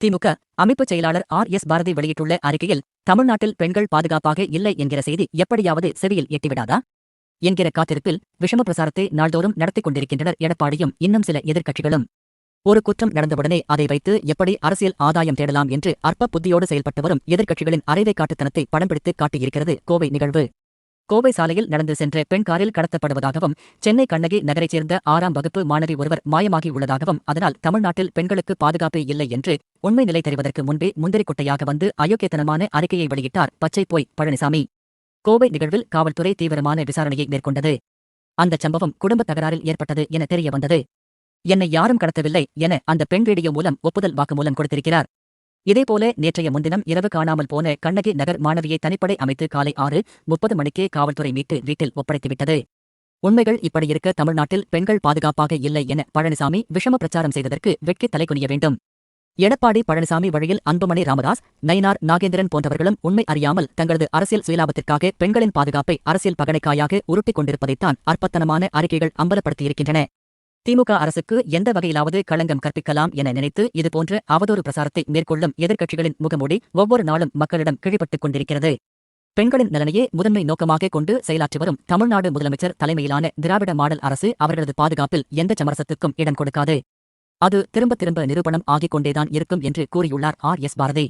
திமுக அமைப்பு செயலாளர் R S Bharathi வெளியிட்டுள்ள அறிக்கையில் தமிழ்நாட்டில் பெண்கள் பாதுகாப்பாக இல்லை என்கிற செய்தி எப்படியாவது செவியில் எட்டிவிடாதா? என்கிற காத்திருப்பில் விஷம பிரசாரத்தை நாள்தோறும் நடத்திக் கொண்டிருக்கின்றனர் எடப்பாடியும் இன்னும் சில எதிர்க்கட்சிகளும். ஒரு குற்றம் நடந்தவுடனே அதை வைத்து எப்படி அரசியல் ஆதாயம் தேடலாம் என்று அற்ப புத்தியோடு செயல்பட்டு வரும் எதிர்க்கட்சிகளின் அரைவை காட்டுத்தனத்தை படம் பிடித்து காட்டியிருக்கிறது கோவை நிகழ்வு. கோவை சாலையில் நடந்து சென்ற பெண் காரில் கடத்தப்படுவதாகவும் சென்னை கண்ணகி நகரைச் சேர்ந்த ஆறாம் வகுப்பு மாணவி ஒருவர் மாயமாகியுள்ளதாகவும் அதனால் தமிழ்நாட்டில் பெண்களுக்கு பாதுகாப்பு இல்லை என்று உண்மை நிலை தெரிவதற்கு முன்பே முந்திரிக்குட்டையாக வந்து அயோக்கியத்தனமான அறிக்கையை வெளியிட்டார் பச்சை போய் பழனிசாமி. கோவை நிகழ்வில் காவல்துறை தீவிரமான விசாரணையை மேற்கொண்டது. அந்தச் சம்பவம் குடும்ப தகராறில் ஏற்பட்டது என தெரிய வந்தது. என்னை யாரும் கடத்தவில்லை என அந்த பெண் வீடியோ மூலம் ஒப்புதல் வாக்குமூலம் கொடுத்திருக்கிறார். இதேபோல நேற்றைய முன்தினம் இரவு காணாமல் போன கண்ணகி நகர் மாணவியை தனிப்படை அமைத்து காலை ஆறு முப்பது மணிக்கே காவல்துறை மீட்டு வீட்டில் ஒப்படைத்துவிட்டது. உண்மைகள் இப்படியிருக்க தமிழ்நாட்டில் பெண்கள் பாதுகாப்பாக இல்லை என பழனிசாமி விஷம பிரச்சாரம் செய்ததற்கு வெட்கி தலைகுனிய வேண்டும். எடப்பாடி பழனிசாமி வழியில் அன்புமணி ராமதாஸ் நயினார் நாகேந்திரன் போன்றவர்களும் உண்மை அறியாமல் தங்களது அரசியல் சுயலாபத்திற்காக பெண்களின் பாதுகாப்பை அரசியல் பகடைக்காயாக உருட்டிக் கொண்டிருப்பதைத்தான் அற்பத்தனமான அறிக்கைகள் அம்பலப்படுத்தியிருக்கின்றன. திமுக அரசுக்கு எந்த வகையிலாவது களங்கம் கற்பிக்கலாம் என நினைத்து இதுபோன்ற அவதூறு பிரசாரத்தை மேற்கொள்ளும் எதிர்க்கட்சிகளின் முகமூடி ஒவ்வொரு நாளும் மக்களிடம் கிழிப்பட்டுக் கொண்டிருக்கிறது. பெண்களின் நலனையே முதன்மை நோக்கமாக கொண்டு செயலாற்றி வரும் தமிழ்நாடு முதலமைச்சர் தலைமையிலான திராவிட மாடல் அரசு அவர்களது பாதுகாப்பில் எந்த சமரசத்துக்கும் இடம் கொடுக்காது. அது திரும்ப திரும்ப நிரூபணம் ஆகிக் கொண்டேதான் இருக்கும் என்று கூறியுள்ளார் ஆர் எஸ் பாரதி.